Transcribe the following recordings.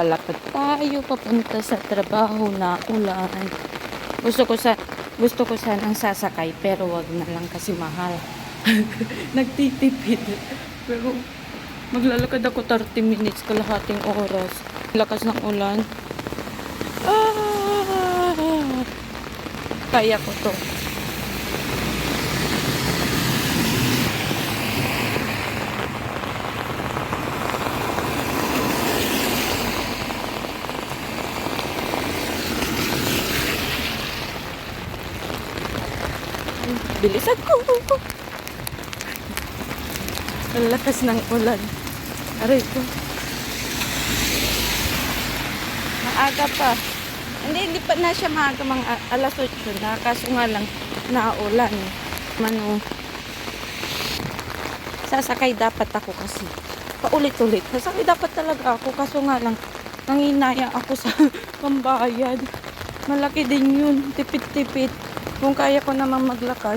Lalakad tayo papunta sa trabaho na ulan. Gusto ko sa gusto ko sanang sasakay pero wag na lang kasi mahal. Nagtitipid. Pero maglalakad ako 30 minutes kalahating oras. Lakas ng ulan. Ah! Kaya ko to. Bilisan ko. Ang lakas ng ulan. Aray ko. Maaga pa. Hindi, hindi pa na siya maaga mga alas 8 na. Kaso nga lang, naulan. Mano, sasakay dapat ako kasi. Paulit-ulit. Sasakay dapat talaga ako. Kaso nga lang, nanginaya ako sa pambayad. Malaki din yun. Tipid-tipid. Kung kaya ko naman maglakad,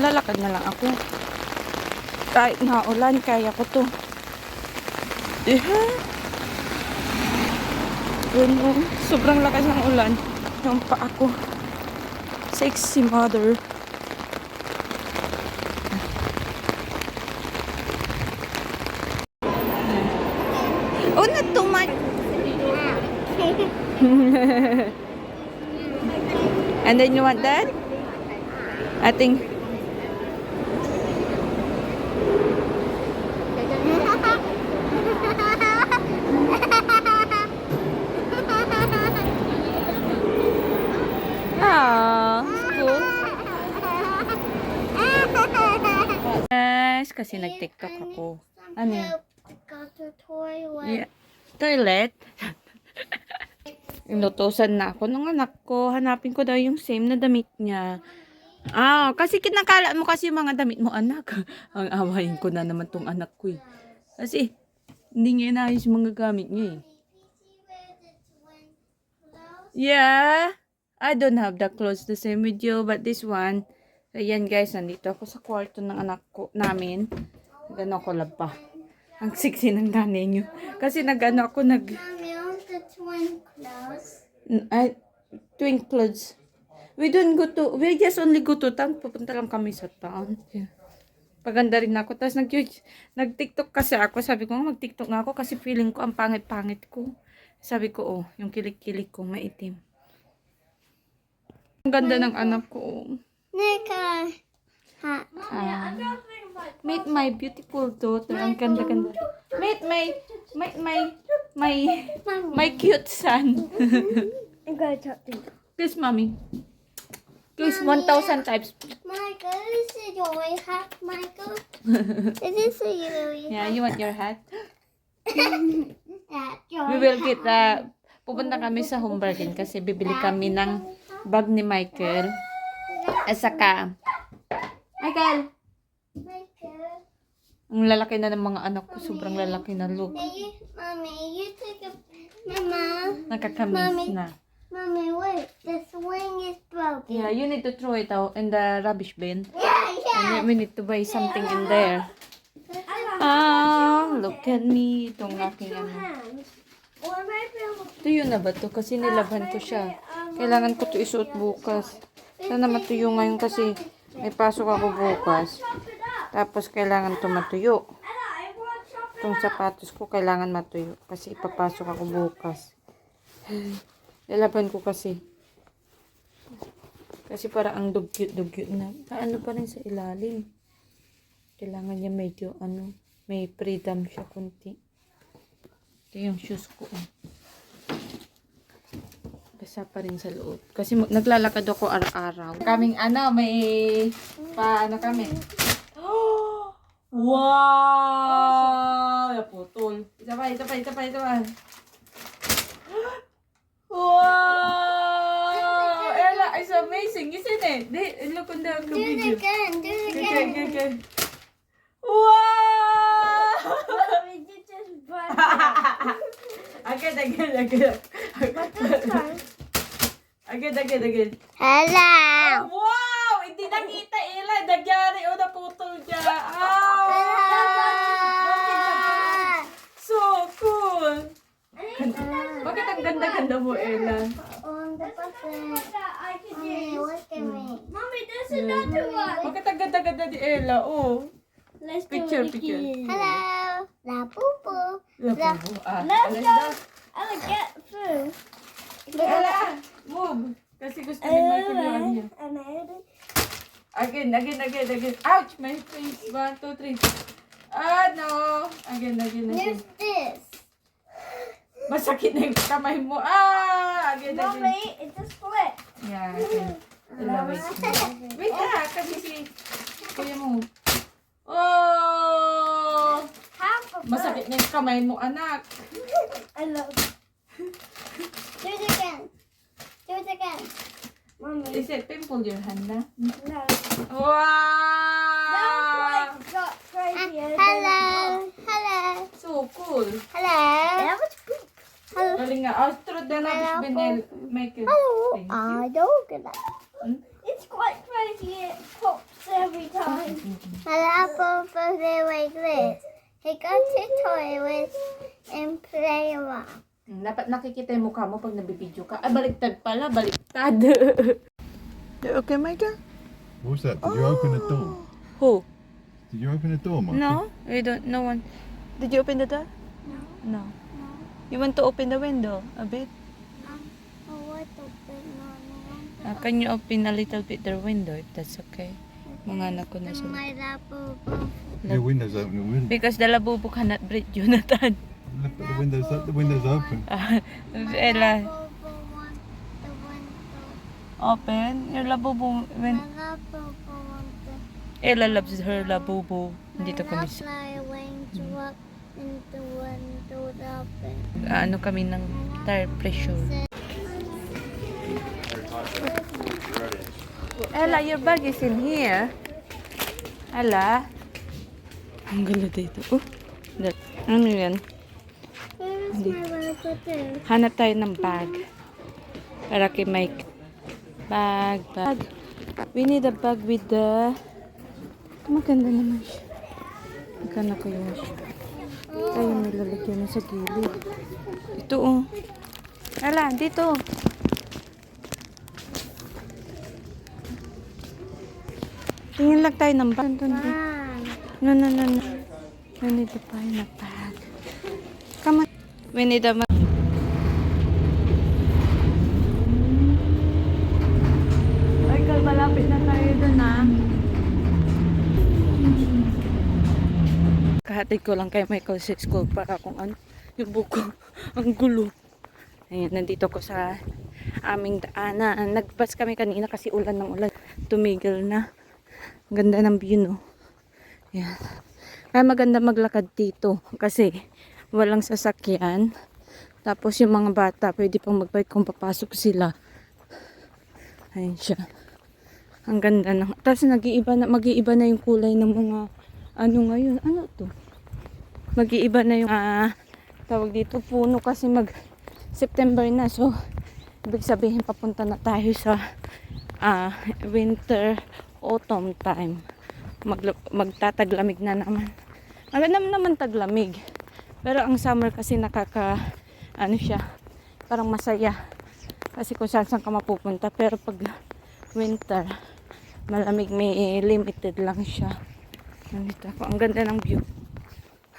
lalakad na lang ako. Kahit na ulan, kaya ko to. Yun, oh. sobrang lakas ng ulan. Yung pa ako. Sexy mother. Oh, not too much. And then you want that? I think. Ah, cool. Guys, kasi nag-tiktok ako. Ano toilet. Yeah. Toilet. Inutosan na ako ng anak ko. Hanapin ko daw yung same na damit niya. Ah, kasi kinakala mo kasi yung mga damit mo, anak. Ang awayin ko na naman tong anak ko eh. Kasi, hindi niya inayos yung mga gamit niya eh. Yeah. I don't have the clothes the same with you, but this one, ayan guys, nandito ako sa kwarto ng anak ko, namin. Gano'n ko pa. Ang sexy ng nanay niyo. Kasi nag-ano ako, nag, Mommy, I want the twin clothes. N- ay, twin clothes. We don't go to, we just only go to town. Pupunta lang kami sa town. Yeah. Paganda rin ako. Tapos nag, nag-tiktok kasi ako. Sabi ko, mag-tiktok nga ako kasi feeling ko ang pangit-pangit ko. Sabi ko, oh, yung kilik-kilik ko, maitim. Ang ganda ng anak ko. oh. Nika. Ha. Ah. meet my beautiful daughter. Ang ganda-ganda. Meet my, my, my, my, my cute son. I'm gonna talk to you. Kiss mommy. Kiss 1,000 times. Michael, this is your hat, Michael. is this a you? Yeah, you want your hat? Your We will get uh, pupunta kami sa home bargain kasi bibili kami ng bag ni Michael. At saka, Michael, Michael. Ang lalaki na ng mga anak ko. Sobrang lalaki na look. You, mommy, you take a. Mama, Nakakamiss na. mommy, wait. The swing is broken. Yeah, you need to throw it out in the rubbish bin. Yeah, yeah. And we need to buy something in there. Ah, look at me. Itong aking ano. Tuyo na ba to? Kasi nilaban ko siya. Kailangan ko to isuot bukas. Sana matuyo ngayon kasi may pasok ako bukas. Tapos kailangan to matuyo. Itong sapatos ko kailangan matuyo. Kasi ipapasok ako bukas. Lalaban ko kasi. Kasi para ang dugyot-dugyot na. Ano pa rin sa ilalim. Kailangan niya medyo ano, may freedom siya kunti. Ito yung shoes ko. oh. Pa rin sa loob. Kasi naglalakad ako araw-araw. Kaming ano, may paano kami. Wow! Naputol. Isa pa, isa pa, isa pa, isa pa. Wow! Ella, it's amazing, isn't it? They, look on the do it video. again. Do it Okay, again. okay, okay. Wow! Mommy, you just broke it. again, again, again. But this time. Again, again, again. Hello. Wow! nakita ila dagyari o oh, naputol dya. Ah! So cool. Bakit ang ganda-ganda mo, Ella? On the button. Mommy, what can we? Mommy, there's another one. Bakit ang ganda-ganda ni Ella? Oh. Let's picture, picture. Hello. La pupu. La pupu. Ah, Let's go. I'll get food. Ella, move. Kasi gusto ni Michael yun niya. Ano? Again, again, again, again. Ouch! My face. One, two, three. Ah, no. Again, again, again. there's this. Masakit na yung kamay mo. Ah! Again, again. Mommy, it's a split. Yeah, again. Ella, wait. Wait ah, kasi si kuya mo. Oh! Masakit na yung kamay mo, anak. I love Do it again. Do it again. Mommy. Is it pimple your hand na? No. Wow! got ah, crazy. Hello. Hello. So cool. Hello. That was good. Hello. Galing nga. Astro na nabis Benel. Michael. Hello. Thank you. I don't get that. Hmm? It's quite crazy. It pops every time. Mm, mm, mm. Hello, birthday like this. He goes to toilet and play around. Dapat nakikita yung mukha mo pag nabibideo ka. Ah, baliktad pala. Baliktad. you okay, Michael? What was that? Did you open the door? Who? Did you open the door, Michael? No, we don't. No one. Did you open the door? No. No. You want to open the window a bit? Oh, what the big Uh, can you open a little bit the window if that's okay? Mga anak ko na lapo. The window's open. Because the labubo cannot breathe, Jonathan. look, the window's up. The window's open. Ella, open your labubo. When Ella loves her labubo. Dito kami sa ano kami ng tire pressure. Ella, your bag is in here. Ella. Ang gala dito. Oh, that, ano yan? Hanap tayo ng bag. Para kay Mike. Bag, bag. We need a bag with the... Maganda naman siya. Maganda kayo siya. Tayo nilalagyan na sa gilid. Ito oh. Ala, dito. Tingin lang tayo ng bag. Dun, dun. No, no, no, no. We need to find a bag. We need a Michael, malapit na tayo dun ah. Kahatid ko lang kay Michael sa school para kung ano yung buko. Ang gulo. Ayan, nandito ko sa aming daanan. Nagbas kami kanina kasi ulan ng ulan. Tumigil na. Ang Ganda ng view, no? Ayan. Kaya maganda maglakad dito kasi walang sasakyan. Tapos yung mga bata, pwede pang magbike kung papasok sila. Ayan siya. Ang ganda ng... Tapos nag-iiba na, mag-iiba na yung kulay ng mga... Ano ngayon? Ano to? Mag-iiba na yung... ah tawag dito, puno kasi mag... September na. So, ibig sabihin papunta na tayo sa ah winter, autumn time. Mag, magtataglamig na naman. Maganda naman taglamig. Pero ang summer kasi nakaka... Ano siya? Parang masaya. Kasi kung saan saan ka mapupunta. Pero pag winter, malamig may limited lang siya. Nandito ako. Ang ganda ng view.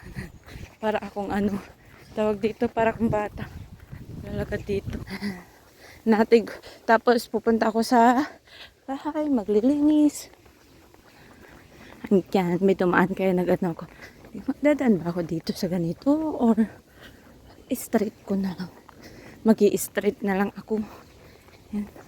para akong ano, tawag dito, para akong bata. Lalakad dito. Natig. Tapos pupunta ako sa bahay, maglilinis. Hanggang may dumaan kaya nag-ano ako. Magdadaan ba ako dito sa ganito? Or straight ko na lang? mag straight na lang ako. Yan.